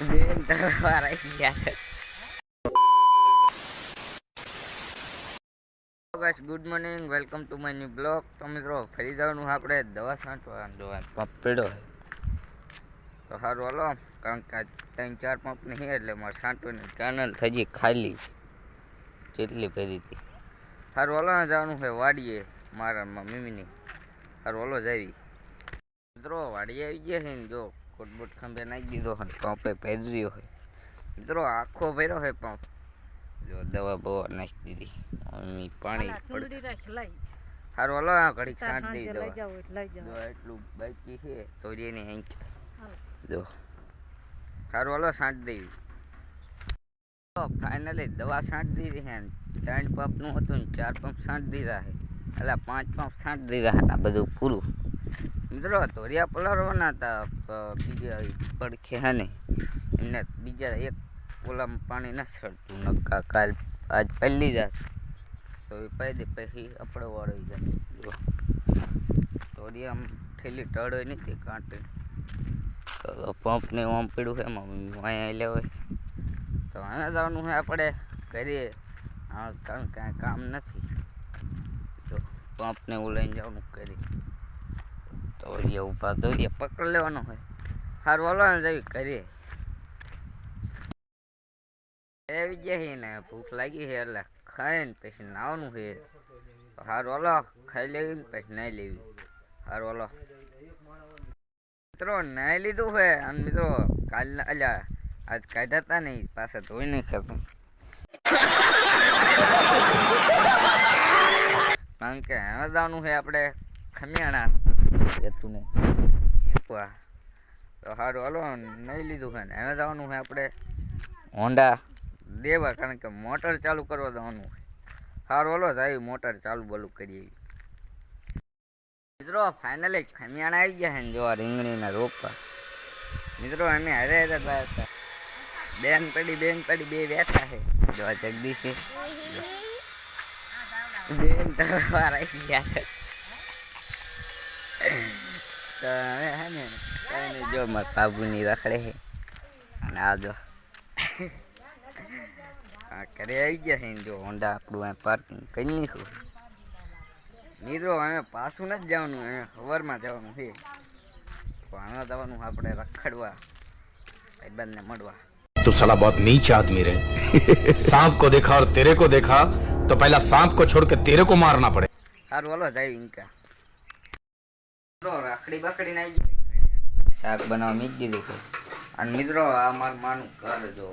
બેન તરવાર આવી ગયા guys good morning welcome to my new blog તો મિત્રો, ફરી જવાનું આપણે દવા છાંટવાનું જોવા પંપ પડ્યો તો સારું, હાલો. કારણ કે ત્રણ, ચાર પંપ નહીં એટલે મારે છાંટવાની કેનલ થઈ ખાલી. જેટલી ભરી હતી. સારું, હાલો જવાનું છે વાડીએ, મારા મમ્મીની. સારું, હાલો, જાવી. મિત્રો, વાડીએ આવી ગયા છે ને, જો. કોટબોટ ખંભે નાખી દીધો હોય પંપે પહેર્યો હોય. મિત્રો આખો ભર્યો હોય પંપ જો દવા બવા નાખી દીધી. મમ્મી પાણી સારું હાલો આ ઘડીક સાંજ દવા જાવ. એટલે બાકી છે તો જેની અહીં જો. સારું હલો સાંજ દઈ ફાઇનલી દવા છાંટ દીધી છે ત્રણ પંપનું હતું ને ચાર પંપ છાંટ દીધા છે. એટલે પાંચ પંપ છાંટ દીધા હતા બધું પૂરું. મિત્રો ધોરિયા પલાળવાના હતા બીજા પડખે હે ને એમને બીજા એક ઓલામાં પાણી ના સડતું નક્કા કાલ, આજ પહેલી જાત તો એ પાઈ દે, પછી આપણે વાળી જાય. ધોરિયામાં ઠેલી ટળે નથી કાંટે. તો પંપને ઓમ પીડું છે મમ્મી અહીંયા લેવાય તો અહીંયા જવાનું છે આપણે કરીએ આ કારણ કાંઈ કામ નથી. તો પંપને હું લઈને જવાનું કરી તો એ ઊભા તો એ પકડ લેવાનો હોય. સારું હાલો ને જઈ કરીએ ગયા છે ને, ભૂખ લાગી છે એટલે ખાઈને પછી નાવાનું છે સારું હાલો, ખાઈ લેવી ને પછી નાઈ લેવી. સારું હાલો. મિત્રો, નાઈ લીધું છે અને મિત્રો, કાલના, અલ્યા, આજ કાઢ્યા હતા ને પાસે ધોઈ નહીં ખાતું કારણ કે હવે જવાનું છે આપણે ખમિયાણા. ને તો સારું હાલો, નહીં લીધું છે ને. હવે જવાનું છે આપણે હોન્ડા દેવા, કારણ કે મોટર ચાલુ કરવા જવાનું સારું હાલો જાય મોટર ચાલુ બોલું કરીએ મિત્રો ફાઇનલી ખમિયાણા આવી ગયા છે ને જોવા રીંગણીના રોપા મિત્રો, અમે હરે હરે હતા. બેન પડી બેન પડી, બે બેઠા છે. જોવા જગદીશ. બેન તરવાર આવી ગયા તો હવે હે ને કઈ નહીં જો મારા બાબુની રખડે છે અને આ જો આ ઘરે આવી ગયા છે ને જો હોન્ડા આપણું આ પાર્કિંગ કરી નાખ્યું મિત્રો અમે પાછું નથી જવાનું અમે સવારમાં જવાનું છે પણ હવે જવાનું આપણે રખડવા ભાઈબંધને મળવા तू साला बहुत नीच आदमी रे सांप को देखा और तेरे को देखा तो पहला सांप को छोड़ के तेरे को मारना पड़े સારું હાલો જાય ઇન્કા મિત્રો રાખડી બાકડી નાઈ ગઈ શાક બનાવવા મીજ દીધું છે. અને મિત્રો, આ મારું માનું કાઢ જો.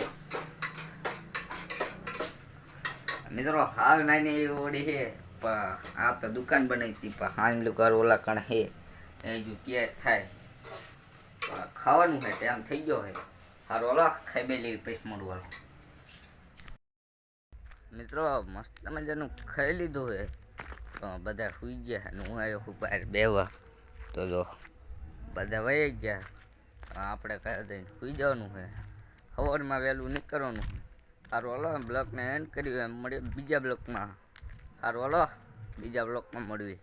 મિત્રો, હાલ નાની એવી ઓડી છે, પણ આ તો દુકાન બનાવી હતી, પણ હાલ કર ઓલા કણ હે એ જો ત્યાં થાય. ખાવાનું છે, ટાઈમ થઈ ગયો હે સારું ઓલા ખાઈ બે લેવી પૈસા હાલો. મિત્રો, મસ્ત મજાનું ખાઈ લીધું હે બધા સુઈ ગયા હું આવ્યો છું બહાર બેવા તો જો, બધા વહી ગયા. આપણે કહી દઈને સુઈ જવાનું છે. સવારમાં વહેલું નીકળવાનું સારું હલો, બ્લોકને એન્ડ કર્યું એમ. મળીએ બીજા બ્લોકમાં. સારું હલો, બીજા બ્લોકમાં મળીએ.